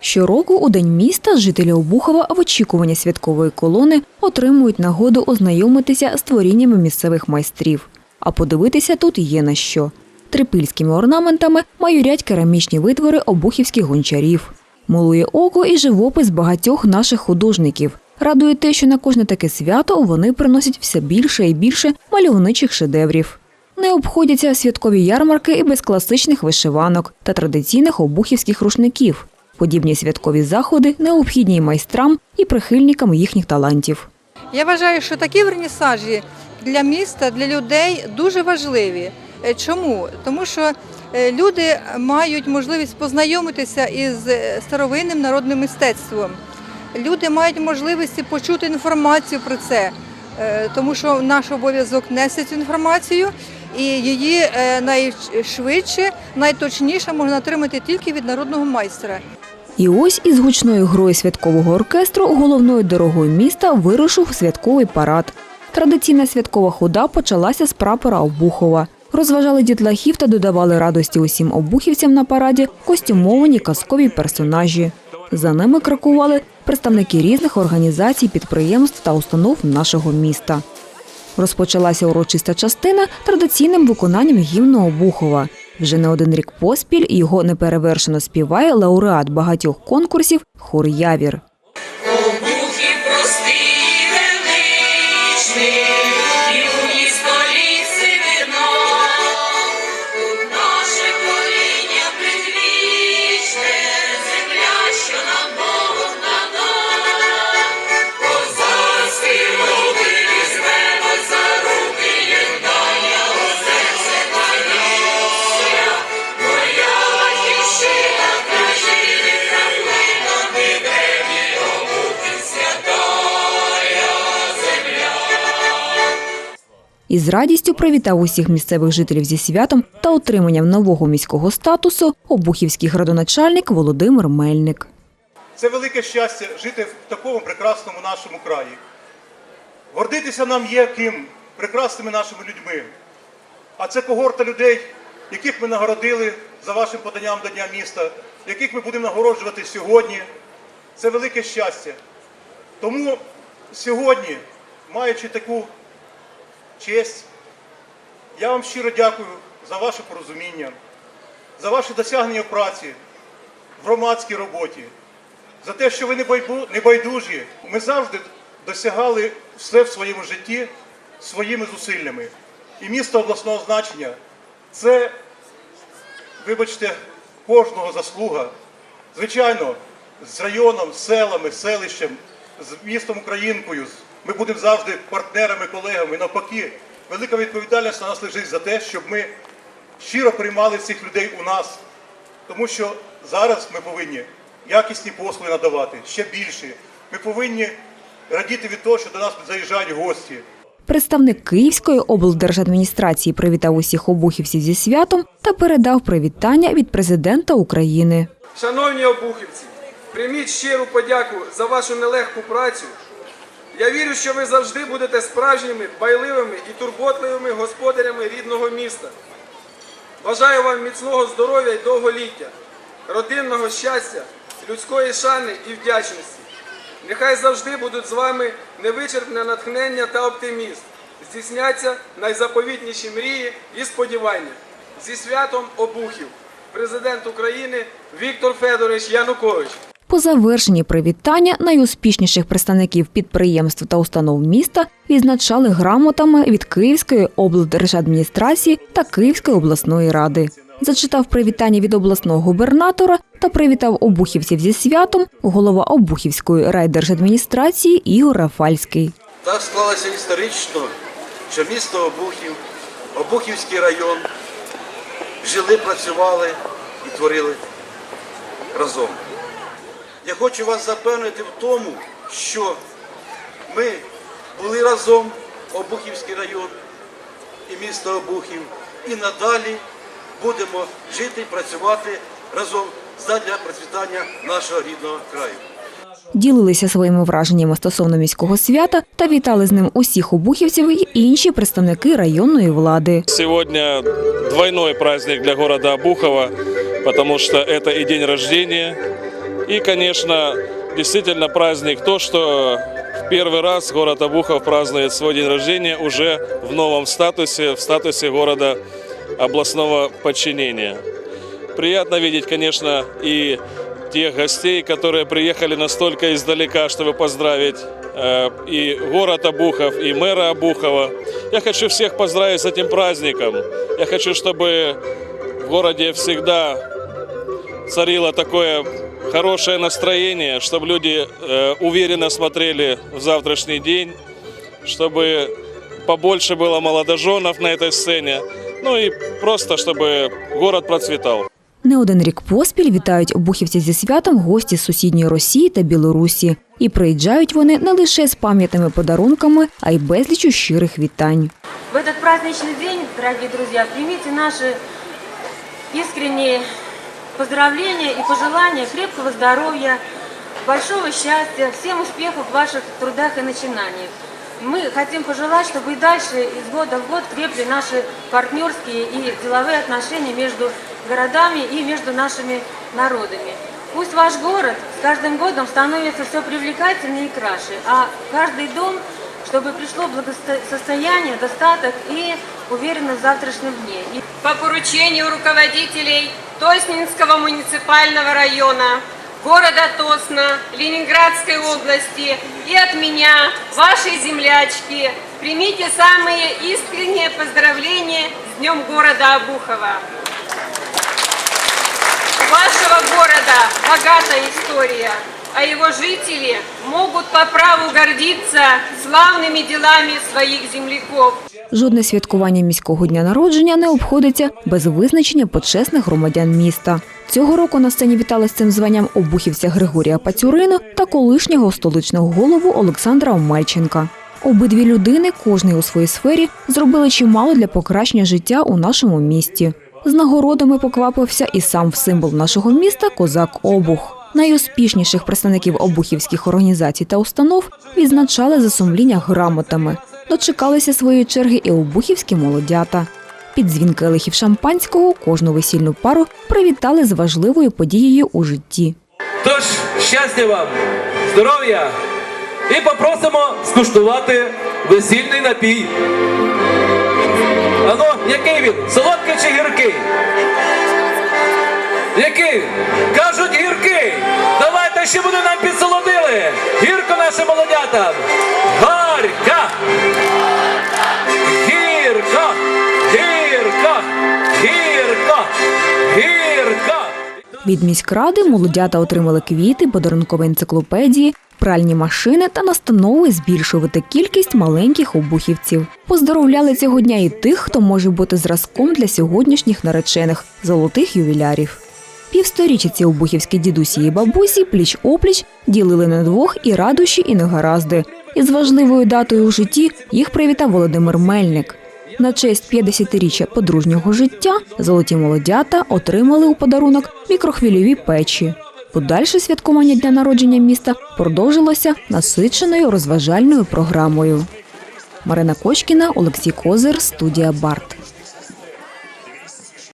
Щороку у День міста жителі Обухова в очікуванні святкової колони отримують нагоду ознайомитися з творіннями місцевих майстрів. А подивитися тут є на що. Трипільськими орнаментами майорять керамічні витвори обухівських гончарів. Милує око і живопис багатьох наших художників. Радує те, що на кожне таке свято вони приносять все більше і більше мальовничих шедеврів. Не обходяться святкові ярмарки і без класичних вишиванок та традиційних обухівських рушників. Подібні святкові заходи необхідні й майстрам і прихильникам їхніх талантів. Я вважаю, що такі вернісажі для міста, для людей дуже важливі. Е, Чому? Тому що е, люди мають можливість познайомитися із е, старовинним народним мистецтвом. Люди мають можливість почути інформацію про це, тому що наш обов'язок нести цю інформацію, і її найшвидше, найточніше можна отримати тільки від народного майстра. І ось із гучною грою святкового оркестру головною дорогою міста вирушив святковий парад. Традиційна святкова хода почалася з прапора Обухова. Розважали дітлахів та додавали радості усім обухівцям на параді костюмовані казкові персонажі. За ними крокували представники різних організацій, підприємств та установ нашого міста. Розпочалася урочиста частина традиційним виконанням гімну Обухова. Вже не один рік поспіль його неперевершено співає лауреат багатьох конкурсів Хор Явір. Із радістю привітав усіх місцевих жителів зі святом та отриманням нового міського статусу обухівський градоначальник Володимир Мельник. Це велике щастя жити в такому прекрасному нашому краї. Гордитися нам є ким прекрасними нашими людьми. А це когорта людей, яких ми нагородили за вашим поданням до Дня міста, яких ми будемо нагороджувати сьогодні. Це велике щастя. Тому сьогодні, маючи таку честь, я вам щиро дякую за ваше порозуміння, за ваші досягнення в праці, в громадській роботі за те, що ви не байдужі. Ми завжди досягали все в своєму житті своїми зусиллями. І місто обласного значення це, вибачте, кожного заслуга. Звичайно, з районом, з селами, селищем, з містом Українкою. Ми будемо завжди партнерами, колегами. Навпаки, велика відповідальність на нас лежить за те, щоб ми щиро приймали цих людей у нас. Тому що зараз ми повинні якісні послуги надавати ще більше. Ми повинні радіти від того, що до нас заїжджають гості. Представник Київської облдержадміністрації привітав усіх обухівців зі святом та передав привітання від президента України. Шановні обухівці, прийміть щиру подяку за вашу нелегку працю. Я вірю, що ви завжди будете справжніми, байливими і турботливими господарями рідного міста. Бажаю вам міцного здоров'я і довголіття, родинного щастя, людської шани і вдячності. Нехай завжди будуть з вами невичерпне натхнення та оптимізм. Здійсняться найзаповітніші мрії і сподівання. Зі святом обухів. Президент України Віктор Федорович Янукович. По завершенні привітання найуспішніших представників підприємств та установ міста відзначали грамотами від Київської облдержадміністрації та Київської обласної ради. Зачитав привітання від обласного губернатора та привітав обухівців зі святом голова Обухівської райдержадміністрації Ігор Рафальський. Так склалося історично, що місто Обухів, Обухівський район жили, працювали і творили разом. Я хочу вас запевнити в тому, що ми були разом, Обухівський район і місто Обухів, і надалі будемо жити і працювати разом задля процвітання нашого рідного краю. Ділилися своїми враженнями стосовно міського свята та вітали з ним усіх обухівців і інші представники районної влади. Сегодня двойной праздник для города Обухова, потому что это и день рождения И, конечно, действительно праздник то, что в первый раз город Обухов празднует свой день рождения уже в новом статусе, в статусе города областного подчинения. Приятно видеть, конечно, и тех гостей, которые приехали настолько издалека, чтобы поздравить э, и город Обухов, и мэра Обухова. Я хочу всех поздравить с этим праздником. Я хочу, чтобы в городе всегда царило такое хорошее настроение, чтобы люди э, уверенно смотрели в завтрашний день, чтобы побольше было молодоженов на этой сцене, ну и просто чтобы город процветал. Не один рік поспіль вітають обухівців зі святом гості з сусідньої Росії та Білорусі. І приїжджають вони не лише з пам'ятними подарунками, а й безлічу щирих вітань. В этот праздничный день, дорогие друзья, примите наши искренние поздравления и пожелания крепкого здоровья, большого счастья, всем успехов в ваших трудах и начинаниях. Мы хотим пожелать, чтобы и дальше из года в год крепли наши партнерские и деловые отношения между городами и между нашими народами. Пусть ваш город с каждым годом становится все привлекательнее и краше, а каждый дом, чтобы пришло благосостояние, достаток и уверенность в завтрашнем дне. И по поручению руководителей Тоснинского муниципального района, города Тосна, Ленинградской области и от меня, вашей землячки, примите самые искренние поздравления с Днем города Обухова. У вашего города богатая история, а его жители могут по праву гордиться славными делами своих земляков. Жодне святкування міського дня народження не обходиться без визначення почесних громадян міста. Цього року на сцені вітали з цим званням обухівця Григорія Пацюрину та колишнього столичного голову Олександра Омельченка. Обидві людини, кожний у своїй сфері, зробили чимало для покращення життя у нашому місті. З нагородами поквапився і сам символ нашого міста Козак Обух. Найуспішніших представників обухівських організацій та установ відзначали за сумління грамотами. Дочекалися своєї черги і обухівські молодята. Під дзвінки лихів шампанського кожну весільну пару привітали з важливою подією у житті. Тож щастя вам, здоров'я і попросимо скуштувати весільний напій. Ану, який він? Солодкий чи гіркий? Який? Кажуть гіркий. Давайте ще буде нам підсолодили. Гірко нашим молодятам. Гарка. Гірко. Гірко. Гірко. Гірко. Від міськради молодята отримали квіти, подарункові енциклопедії, пральні машини та настанови збільшувати кількість маленьких обухівців. Поздоровляли цього дня і тих, хто може бути зразком для сьогоднішніх наречених золотих ювілярів. Півсторіччя ці обухівські дідусі і бабусі пліч опліч ділили на двох і радощі, і негаразди. І з важливою датою у житті їх привітав Володимир Мельник. На честь 50-річчя подружнього життя золоті молодята отримали у подарунок мікрохвильові печі. Подальше святкування дня народження міста продовжилося насиченою розважальною програмою. Марина Кочкіна, Олексій Козир, студія Барт.